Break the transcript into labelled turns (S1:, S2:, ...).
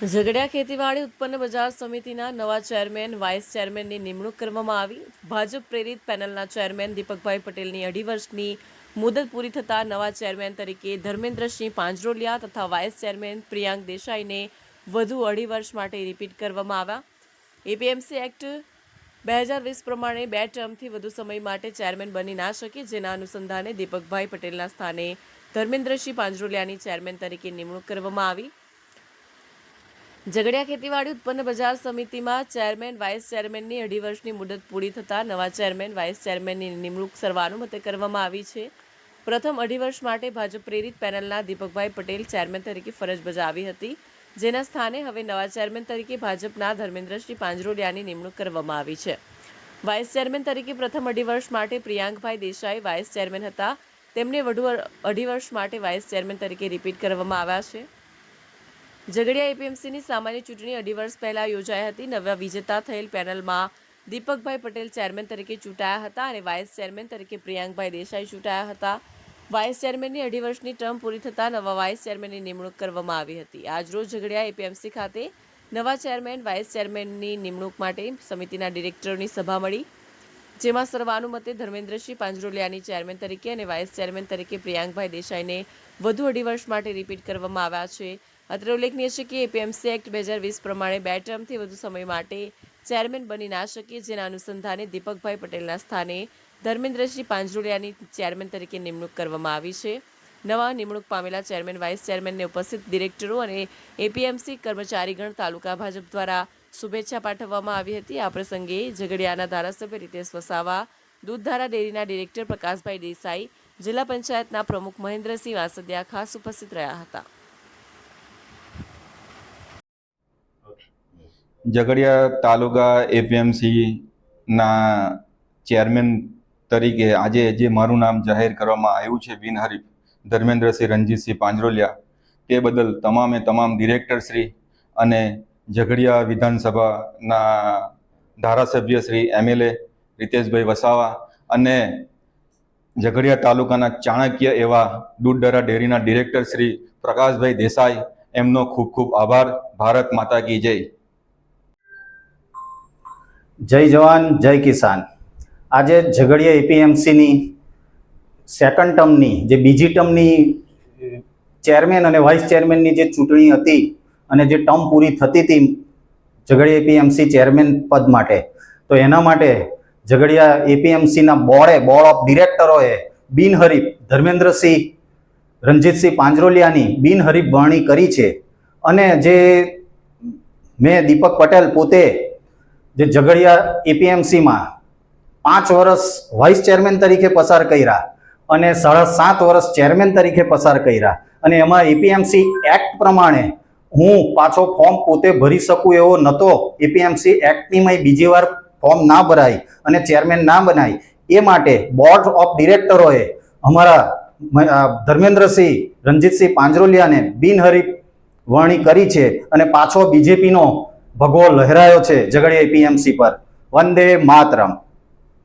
S1: ઝઘડિયા ખેતીવાડી ઉત્પન્ન બજાર સમિતિના નવા ચેરમેન, વાઇસ ચેરમેનની નિમણૂક કરવામાં આવી. ભાજપ પ્રેરિત પેનલના ચેરમેન દીપકભાઈ પટેલની અઢી વર્ષની મુદત પૂરી થતાં નવા ચેરમેન તરીકે ધર્મેન્દ્રસિંહ પાંજરોલિયા તથા વાઇસ ચેરમેન પ્રિયાંક દેસાઈને વધુ અઢી વર્ષ માટે રિપીટ કરવામાં આવ્યા. એપીએમસી એક્ટ બે હજાર વીસ પ્રમાણે બે ટર્મથી વધુ સમય માટે ચેરમેન બની ના શકે, જેના અનુસંધાને દીપકભાઈ પટેલના સ્થાને ધર્મેન્દ્રસિંહ પાંજરોલિયાની ચેરમેન તરીકે નિમણૂક કરવામાં આવી. ઝઘડિયા ખેતીવાડી ઉત્પન્ન બજાર સમિતિમાં ચેરમેન, વાઇસ ચેરમેનની અઢી વર્ષની મુદત પૂરી થતાં નવા ચેરમેન, વાઇસ ચેરમેનની નિમણૂક સર્વાનુમતે કરવામાં આવી છે. પ્રથમ અઢી વર્ષ માટે ભાજપ પ્રેરિત પેનલના દીપકભાઈ પટેલ ચેરમેન તરીકે ફરજ બજાવી હતી. જેના સ્થાને હવે નવા ચેરમેન તરીકે ભાજપના ધર્મેન્દ્રસિંહ પાંજરોડિયાની નિમણૂક કરવામાં આવી છે. વાઇસ ચેરમેન તરીકે પ્રથમ અઢી વર્ષ માટે પ્રિયાંકભાઈ દેસાઈ વાઇસ ચેરમેન હતા. તેમને વધુ અઢી વર્ષ માટે વાઇસ ચેરમેન તરીકે રિપીટ કરવામાં આવ્યા છે. ઝઘડિયા એપીએમસીની સામાન્ય ચૂંટણી અઢી વર્ષ પહેલા યોજાઈ હતી. નવા વિજેતા થયેલ પેનલમાં દીપકભાઈ પટેલ ચેરમેન તરીકે ચૂંટાયા હતા અને વાઇસ ચેરમેન તરીકે પ્રિયાંકભાઈ દેસાઈ ચૂંટાયા હતા. વાઇસ ચેરમેનની અઢી વર્ષની ટર્મ પૂરી થતાં નવા વાઇસ ચેરમેનની નિમણૂક કરવામાં આવી હતી. આજરોજ ઝઘડિયા એપીએમસી ખાતે નવા ચેરમેન, વાઇસ ચેરમેનની નિમણૂક માટે સમિતિના ડિરેક્ટરોની સભા મળી, જેમાં સર્વાનુમતે ધર્મેન્દ્રસિંહ પાંજરોલિયાની ચેરમેન તરીકે અને વાઇસ ચેરમેન તરીકે પ્રિયાંકભાઈ દેસાઈને વધુ અઢી વર્ષ માટે રિપીટ કરવામાં આવ્યા છે. અત્રે ઉલ્લેખનીય છે કે એપીએમસી એક્ટ બે હજાર વીસ પ્રમાણે બે ટર્મથી વધુ સમય માટે ચેરમેન બની ના શકે, જેના અનુસંધાને દીપકભાઈ પટેલના સ્થાને ધર્મેન્દ્રસિંહ પાંજરોલિયાની ચેરમેન તરીકે નિમણૂક કરવામાં આવી છે. નવા નિમણૂક પામેલા ચેરમેન વાઇસ ચેરમેનને ઉપસ્થિત ડિરેક્ટરો અને એપીએમસી કર્મચારીગણ તાલુકા ભાજપ દ્વારા શુભેચ્છા પાઠવવામાં આવી હતી. આ પ્રસંગે ઝઘડિયાના ધારાસભ્ય રીતેશ વસાવા, દૂધધારા ડેરીના ડિરેક્ટર પ્રકાશભાઈ દેસાઈ, જિલ્લા પંચાયતના પ્રમુખ મહેન્દ્રસિંહ વાસદિયા ખાસ ઉપસ્થિત રહ્યા હતા.
S2: ઝઘડિયા તાલુકા એપીએમસીના ચેરમેન તરીકે આજે જે મારું નામ જાહેર કરવામાં આવ્યું છે બિનહરીફ ધર્મેન્દ્રસિંહ રણજીતસિંહ પાંજરોલિયા, તે બદલ તમામે તમામ ડિરેક્ટરશ્રી અને ઝઘડિયા વિધાનસભાના ધારાસભ્ય શ્રી એમએલએ રીતેશભાઈ વસાવા અને ઝઘડિયા તાલુકાના ચાણક્ય એવા દૂધડરા ડેરીના ડિરેક્ટર શ્રી પ્રકાશભાઈ દેસાઈ, એમનો ખૂબ ખૂબ આભાર. ભારત માતા કી જય.
S3: જય જવાન, જય કિસાન. આજે ઝઘડિયા એપીએમસીની સેકન્ડ ટર્મની, જે બીજી ટર્મની ચેરમેન અને વાઇસ ચેરમેનની જે ચૂંટણી હતી અને જે ટર્મ પૂરી થતી હતી ઝઘડિયા એપીએમસી ચેરમેન પદ માટે, તો એના માટે ઝઘડિયા એપીએમસીના બોર્ડે બોર્ડ ઓફ ડિરેક્ટરોએ બિનહરીફ ધર્મેન્દ્રસિંહ, રણજીતસિંહ પાંજરોલિયાની બિનહરીફ વરણી કરી છે. અને જે મેં દીપક પટેલ પોતે જે ઝઘડિયા એપીએમસીમાં પાંચ વર્ષ વાઇસ ચેરમેન તરીકે પસાર કર્યા અને સાડા સાત વર્ષ ચેરમેન તરીકે પસાર કર્યા. અને એમાં એપીએમસી એક્ટ પ્રમાણે હું પાછો ફોર્મ પોતે ભરી શકું એવો નહોતો એપીએમસી એક્ટની બીજી વાર ફોર્મ ના ભરાય અને ચેરમેન ના બનાય એ માટે બોર્ડ ઓફ ડિરેક્ટરોએ અમારા ધર્મેન્દ્રસિંહ, રણજીતસિંહ પાંજરોલિયાને બિનહરીફ વરણી કરી છે અને પાછો બીજેપીનો ભગવો લહેરાયો છે ઝઘડિયા પીએમસી પર. વંદે માતરમ.